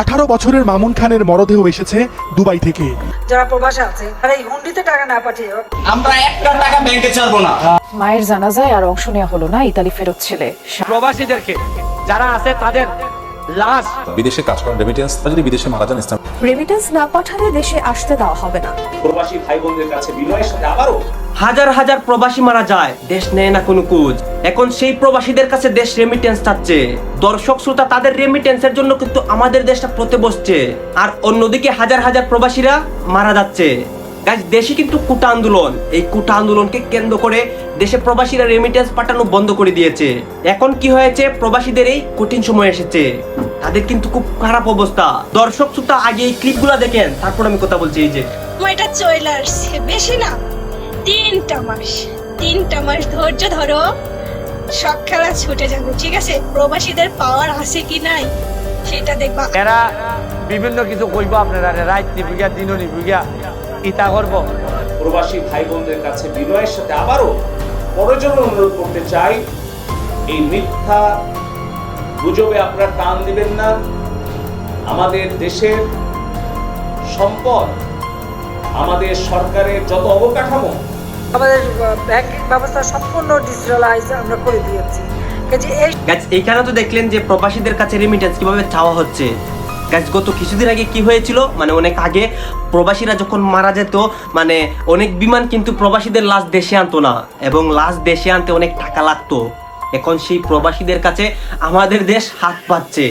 আঠারো বছরের মামুন খানের মরদেহ এসেছে দুবাই থেকে। যারা প্রবাসে আছে তারা এই হুন্ডিতে টাকা না পাঠিয়ে আমরা একটা টাকা ব্যাংকে ছাড়বো না। মায়ের জানাজায় আর অংশ নেওয়া হলো না ইতালি ফেরত ছেলে। প্রবাসীদেরকে যারা আছে তাদের লাশ। বিদেশে কাজ করেন রেমিটেন্স যদি বিদেশে মারা যান ইসলাম রেমিটেন্স না পাঠালে দেশে আসতে দেওয়া হবে না। প্রবাসী ভাই বোনদের কাছে বিনয়ের সাথে আবারও হাজার হাজার প্রবাসী মারা যায় দেশ নেয় না কোনো কুজ। এখন সেই প্রবাসীদের কাছে দেশ রেমিটেন্স চাচ্ছে। দর্শক শ্রোতা, তাদের রেমিটেন্সের জন্য কিন্তু আমাদের দেশটা প্রতে বসছে। আর অন্যদিকে হাজার হাজার প্রবাসীরা মারা যাচ্ছে। দেশে কিন্তু কুটা আন্দোলন। এই কুটা আন্দোলনকে কেন্দ্র করে দেশে প্রবাসীরা রেমিটেন্স পাঠানো বন্ধ করে দিয়েছে। এখন কি হয়েছে? প্রবাসীদের এই কঠিন সময় এসেছে। তাদের কিন্তু খুব খারাপ অবস্থা। দর্শক শ্রোতা, আগে এই ক্লিপগুলো দেখেন। তারপর আমি কথা বলছি এই যে। আসছে বেশি না। তিনটা মাস। তিনটা মাস ধৈর্য ধরো। সব খেলা ছুটে যাবে ঠিক আছে? প্রবাসীদের পাওয়ার আছে কি নাই সেটা দেখবা। এরা বিভিন্ন কিছু কইব আপনারা রাত নিবিগা দিন নিবিগা ইতা করব। প্রবাসী ভাই বোনদের কাছে বিনয়ের সাথে আবারও প্রয়োজন অনুরোধ করতে চাই এই মিথ্যা গুজবে আপনারা কান দিবেন না। আমাদের দেশের সম্পদ আমাদের সরকারের যত অবকাঠামো আমাদের ব্যাংকিং ব্যবস্থা সম্পূর্ণ ডিজিটালাইজ আমরা করে দিয়েছি। এইখানে তো দেখলেন যে প্রবাসীদের কাছে রেমিটেন্স কীভাবে চাওয়া হচ্ছে। গাছ গত কিছুদিন আগে কি হয়েছিল? মানে অনেক আগে প্রবাসীরা যখন মারা যেত মানে অনেক বিমান কিন্তু প্রবাসীদের লাশ দেশে আনতো না এবং লাশ দেশে আনতে অনেক টাকা লাগতো। এখন সেই প্রবাসীদের কাছে আমাদের দেশ হাত পাচ্ছে।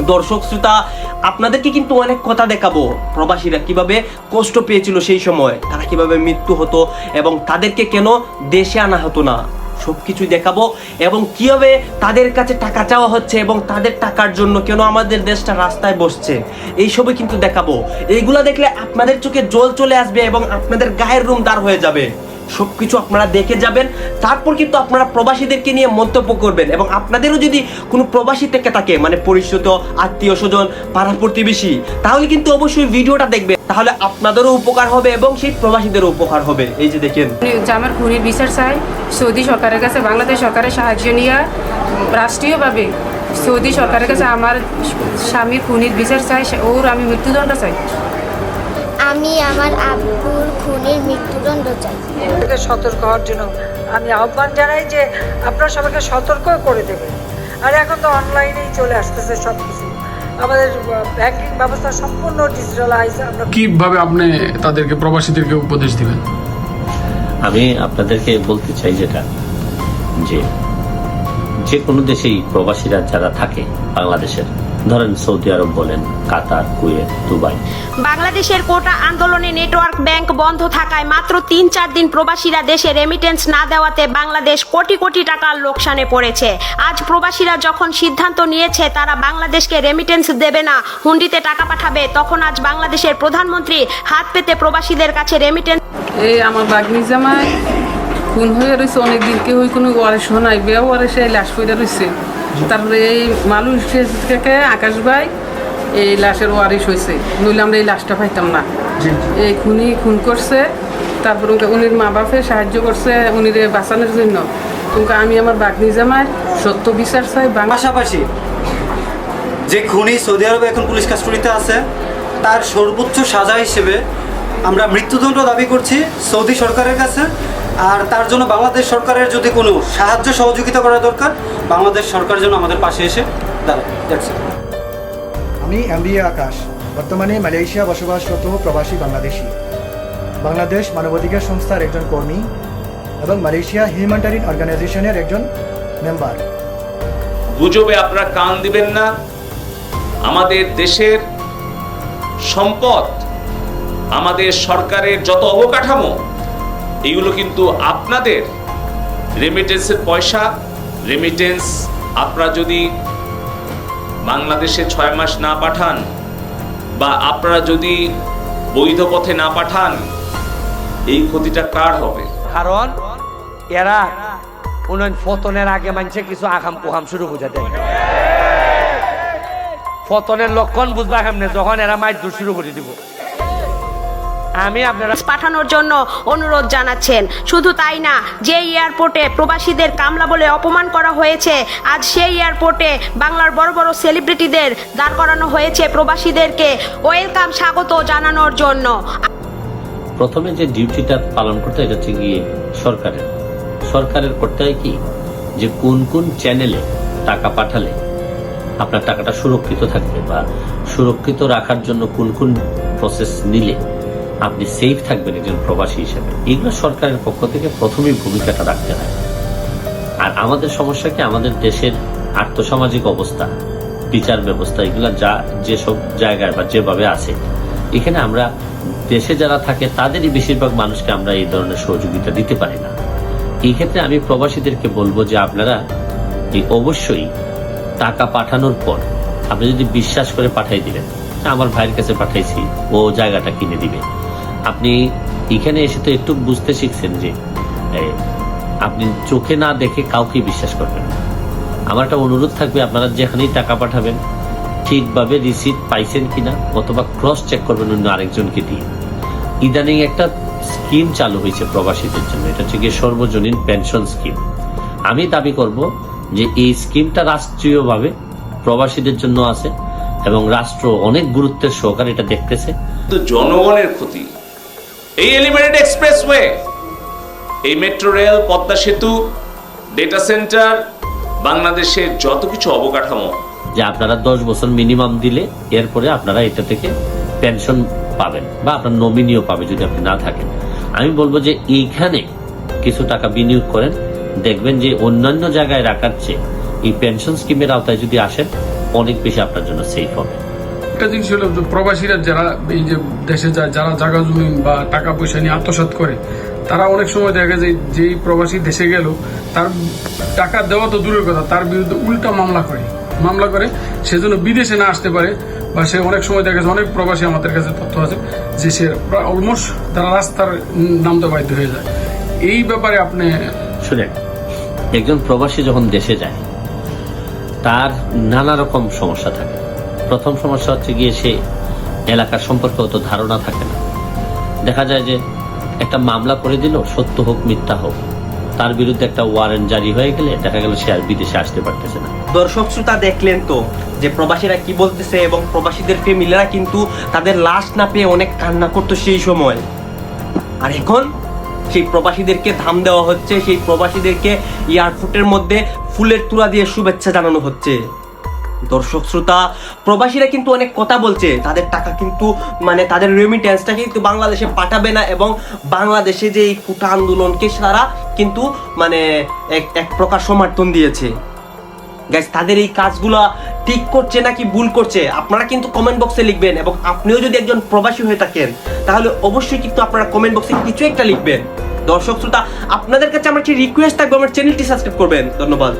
দর্শক শ্রোতা, আপনাদেরকে কিন্তু অনেক কথা দেখাবো। প্রবাসীরা কীভাবে কষ্ট পেয়েছিল সেই সময়, তারা কীভাবে মৃত্যু হতো এবং তাদেরকে কেন দেশে আনা হতো না? সবকিছু দেখাবো এবং কীভাবে তাদের কাছে টাকা চাওয়া হচ্ছে এবং তাদের টাকার জন্য কেন আমাদের দেশটা রাস্তায় বসছে এইসবই কিন্তু দেখাবো। এইগুলা দেখলে আপনাদের চোখে জল চলে আসবে এবং আপনাদের গায়ের রুম দাঁড় হয়ে যাবে। সবকিছু আপনারা দেখে যাবেন। তারপর কিন্তু আপনারা প্রবাসীদেরকে নিয়ে মন্তব্য করবেন এবং আপনাদেরও যদি কোনো প্রবাসী থেকে থাকে মানে পরিচিত, আত্মীয় স্বজন, পাড়া প্রতিবেশী, তাহলে কিন্তু অবশ্যই ভিডিওটা দেখবেন। তাহলে আপনাদেরও উপকার হবে এবং সেই প্রবাসীদেরও উপকার হবে। এই যে দেখেন। জামার খুনির বিচার চাই সৌদি সরকারের কাছে, বাংলাদেশ সরকারের সাহায্য নিয়ে রাষ্ট্রীয়ভাবে সৌদি সরকারের কাছে আমার স্বামীর খুনির বিচার চাই ওর আমি মৃত্যুদণ্ড চাই। আমি আমার আব্বুর খুনির মৃত্যুদণ্ড চাই। সতর্ক হওয়ার জন্য আমি আহ্বান জানাই যে আপনারা সবাইকে সতর্ক করে দেবেন। আর এখন তো অনলাইনেই চলে আসতেছে সব কিছু আমাদের ব্যাংকিং ব্যবস্থা সম্পূর্ণ ডিজিটালাইজ আমরা কীভাবে আপনি তাদেরকে প্রবাসীদেরকে উপদেশ দিবেন? আমি আপনাদেরকে বলতে চাই যেটা যে যে কোনো দেশেই প্রবাসীরা যারা থাকে বাংলাদেশের ধরেন সৌদি আরব বলেন কাতার কুয়েত দুবাই। বাংলাদেশের কোটা আন্দোলনে নেটওয়ার্ক ব্যাংক বন্ধ থাকায় মাত্র তিন চার দিন প্রবাসীরা দেশে রেমিটেন্স না দেওয়াতে বাংলাদেশ কোটি কোটি টাকার লোকসানে পড়েছে। আজ প্রবাসীরা যখন সিদ্ধান্ত নিয়েছে তারা বাংলাদেশকে রেমিটেন্স দেবে না হুন্ডিতে টাকা পাঠাবে তখন আজ বাংলাদেশের প্রধানমন্ত্রী হাত পেতে প্রবাসীদের কাছে রেমিটেন্স এই আমার বাগনি জামাই খুন হয়ে রয়েছে অনেক দিন কেউ কোনো ওয়ারেস নাই বেয়া ওয়ারেসে লাশ পড়ে রয়েছে। তারপরে এই থেকে আকাশ ভাই এই লাশের ওয়ারিশ হয়েছে। নইলে আমরা এই লাশটা পাইতাম না। এই খুনি খুন করছে তারপর উনির মা বাপে সাহায্য করছে উনিরে বাঁচানোর জন্য। কিন্তু আমি আমার বাগনি জামাই সত্য বিচার চাই পাশাপাশি যে খুনি সৌদি আরবে এখন পুলিশ কাস্টডিতে আছে তার সর্বোচ্চ সাজা হিসেবে আমরা মৃত্যুদণ্ড দাবি করছি সৌদি সরকারের কাছে। আর তার জন্য বাংলাদেশ সরকারের যদি কোনো সাহায্য সহযোগিতা করা দরকার বাংলাদেশ সরকার যেন আমাদের পাশে এসে দাঁড়ায়. আমি এমবিএ আকাশ বর্তমানে মালয়েশিয়া বসবাসরত প্রবাসী বাংলাদেশি। বাংলাদেশ মানবাধিকার সংস্থার একজন কর্মী এবং মালয়েশিয়া হিউম্যানিটারিয়ান অর্গানাইজেশনের একজন মেম্বার। গুজবে আপনারা কান দিবেন না। আমাদের দেশের সম্পদ আমাদের সরকারের যত অবকাঠামো এগুলো কিন্তু আপনাদের রেমিটেন্সের পয়সা। রেমিটেন্স আপনারা যদি বাংলাদেশে ছয় মাস না পাঠান বা আপনারা যদি বৈধ পথে না পাঠান, এই ক্ষতিটা কার হবে? কারণ এরা উন্নয়ন ফতনের আগে মানুষে কিছু আগাম পোহাম শুরু বুঝা দেয়। ফতনের লক্ষণ বুঝবা কেমনে? যখন এরা মাইর দূর শুরু করে দিব। আমি আপনারা পাঠানোর জন্য অনুরোধ জানাচ্ছেন। শুধু তাই না যে এয়ারপোর্টে প্রবাসীদের কামলা বলে অপমান করা হয়েছে আজ সেই এয়ারপোর্টে বাংলার বড় বড় সেলিব্রিটিদের দাঁড় করানো হয়েছে প্রবাসীদেরকে। ওয়েলকাম স্বাগত জানানোর জন্য। প্রথমে যে ডিউটিটা পালন করতে হচ্ছে গিয়ে সরকারের। সরকারের করতে হয় কি? যে কোন কোন চ্যানেলে টাকা পাঠালে আপনার টাকাটা সুরক্ষিত থাকবে বা সুরক্ষিত রাখার জন্য কোন কোন প্রসেস নিলে আপনি সেফ থাকবেন একজন প্রবাসী হিসেবে। এগুলো সরকারের পক্ষ থেকে প্রথমেই ভূমিকাটা রাখতে হয়। আর আমাদের সমস্যা কি? আমাদের দেশের আর্থসামাজিক অবস্থা, বিচার ব্যবস্থা, এগুলো যা, যেসব জায়গায় বা যেভাবে আছে। এখানে আমরা, দেশে যারা থাকে, তাদেরই বেশিরভাগ মানুষকে আমরা এই ধরনের সহযোগিতা দিতে পারি না। এই ক্ষেত্রে আমি প্রবাসীদেরকে বলব যে আপনারা এই অবশ্যই টাকা পাঠানোর পর আপনি যদি বিশ্বাস করে পাঠাই দিবেন, আমার ভাইয়ের কাছে পাঠাইছি, ও জায়গাটা কিনে দিবে। আপনি এখানে এসে তো একটু বুঝতে শিখছেন যে আপনি চোখে না দেখে কাউকে বিশ্বাস করবেন আমার একটা অনুরোধ থাকবে, আপনারা যেখানেই টাকা পাঠাবেন, ঠিকভাবে রিসিপ্ট পাইছেন কিনা, অথবা ক্রস চেক করবেন অন্য আরেকজনকে দিয়ে। ইদানিং একটা স্কিম চালু হয়েছে প্রবাসীদের জন্য, এটা হচ্ছে গিয়ে সর্বজনীন পেনশন স্কিম আমি দাবি করব যে এই স্কিমটা রাষ্ট্রীয়ভাবে প্রবাসীদের জন্য আছে, এবং রাষ্ট্র অনেক গুরুত্বের সহকারে এটা দেখতেছে। জনগণের ক্ষতি। এই এলিভেটেড এক্সপ্রেসওয়ে এই metro rail Padma Setu data centre বাংলাদেশের যত কিছু অবকাঠামো। যে আপনারা দশ বছর মিনিমাম দিলে এরপরে আপনারা এটা থেকে পেনশন পাবেন বা আপনার নমিনিও পাবে যদি আপনি না থাকেন। আমি বলব যে এইখানে কিছু টাকা বিনিয়োগ করেন, দেখবেন যে অন্যান্য জায়গায় রাখার চেয়ে এই পেনশন স্কিমের আওতায় যদি আসেন, অনেক বেশি আপনার জন্য সেফ হবে। একটা জিনিস হলো প্রবাসীরা যারা এই যে দেশে যায়, যারা জায়গা জমিন বা টাকা পয়সা নিয়ে আত্মসাৎ করে, তারা অনেক সময় দেখা যায় যেই প্রবাসী দেশে গেল, তার টাকা দেওয়া তো দূরের কথা, তার বিরুদ্ধে উল্টা মামলা করে। মামলা করে সেজন্য বিদেশে না আসতে পারে বা সে অনেক সময় দেখা যায় অনেক প্রবাসী আমাদের কাছে তথ্য আছে যে সে অলমোস্ট তারা রাস্তার নামতে বাধ্য হয়ে যায়। এই ব্যাপারে আপনি শুনেন, একজন প্রবাসী যখন দেশে যায়, তার নানা রকম সমস্যা থাকে। প্রথম সমস্যা হচ্ছে গিয়ে সে এলাকার সম্পর্কে অত ধারণা থাকে না। দেখা যায় যে একটা মামলা করে দিল, সত্য হোক, মিথ্যা হোক। তার বিরুদ্ধে একটা ওয়ারেন্ট জারি হয়ে গেলে দেখা গেল সে আর বিদেশে আসতে পারতেছে না। দর্শক শ্রোতা দেখলেন তো যে প্রবাসীরা কি বলতেছে এবং প্রবাসীদের ফ্যামিলিরা কিন্তু তাদের লাশ না পেয়ে অনেক কান্না করতো সেই সময়। আর এখন সেই প্রবাসীদেরকে ধাম দেওয়া হচ্ছে, সেই প্রবাসীদেরকে এয়ারপোর্টের মধ্যে ফুলের তুলা দিয়ে শুভেচ্ছা জানানো হচ্ছে। দর্শক, শ্রোতা, প্রবাসীরা কিন্তু অনেক কথা বলছে। তাদের টাকা কিন্তু মানে তাদের রেমিটেন্সটা কিন্তু বাংলাদেশে পাঠাবে না এবং বাংলাদেশে যে এই কুটা আন্দোলনকে তারা কিন্তু মানে এক এক প্রকার সমর্থন দিয়েছে। গাইস তাদের এই কাজগুলো ঠিক করছে নাকি ভুল করছে? আপনারা কিন্তু কমেন্ট বক্সে লিখবেন এবং আপনিও যদি একজন প্রবাসী হয়ে থাকেন, তাহলে অবশ্যই কিন্তু আপনারা কমেন্ট বক্সে কিছু একটা লিখবেন। দর্শক, শ্রোতা, আপনাদের কাছে আমার একটি রিকোয়েস্ট থাকবে, আমার চ্যানেলটি সাবস্ক্রাইব করবেন। ধন্যবাদ।